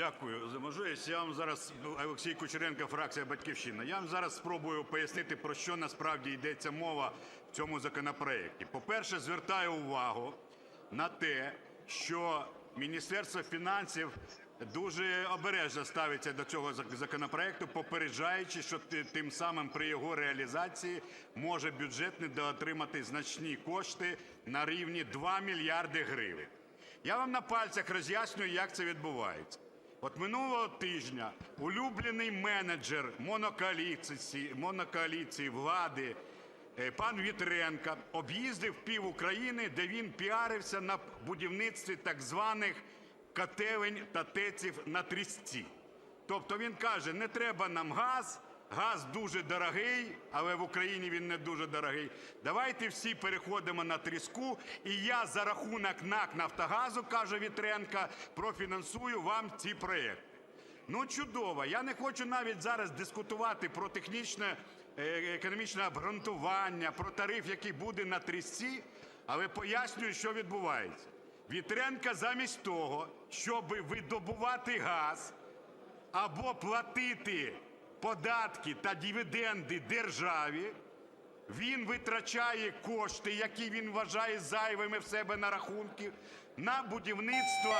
Дякую за можливість. Я вам зараз ну, Олексій Кучеренко, фракція Батьківщина. Я вам зараз спробую пояснити, про що насправді йдеться мова в цьому законопроекті. По-перше, звертаю увагу на те, що Міністерство фінансів дуже обережно ставиться до цього зак- законопроекту, попереджаючи, що тим самим при його реалізації може бюджет недоотримати значні кошти на рівні 2 мільярди гривень. Я вам на пальцях роз'яснюю, як це відбувається. От минулого тижня улюблений менеджер монокоаліції, влади е, пан Вітренко об'їздив пів України, де він піарився на будівництві так званих котелень та теців на трісці. Тобто він каже, не треба нам газ, газ дуже дорогий, але в Україні він не дуже дорогий. Давайте всі переходимо на тріску, і я за рахунок НАК «Нафтогазу», каже Вітренко, профінансую вам ці проєкти. Ну, чудово. Я не хочу навіть зараз дискутувати про технічне е, економічне обґрунтування, про тариф, який буде на трісці, але пояснюю, що відбувається. Вітренко замість того, щоб видобувати газ, або платити податки та дивіденди державі, він витрачає кошти, які він вважає зайвими в себе на рахунки, на будівництво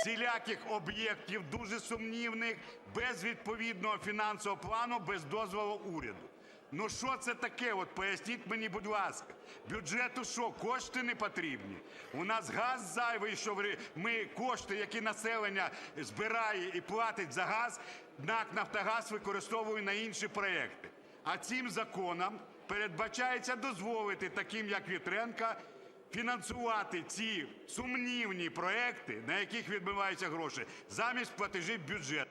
всіляких об'єктів дуже сумнівних, без відповідного фінансового плану, без дозволу уряду. Ну що це таке? От поясніть мені, будь ласка. Бюджету що, кошти не потрібні? У нас газ зайвий, що ми кошти, які населення збирає і платить за газ, НАК «Нафтогаз» використовує на інші проекти. А цим законом передбачається дозволити таким, як Вітренка, фінансувати ці сумнівні проекти, на яких відбиваються гроші, замість платежів в бюджет.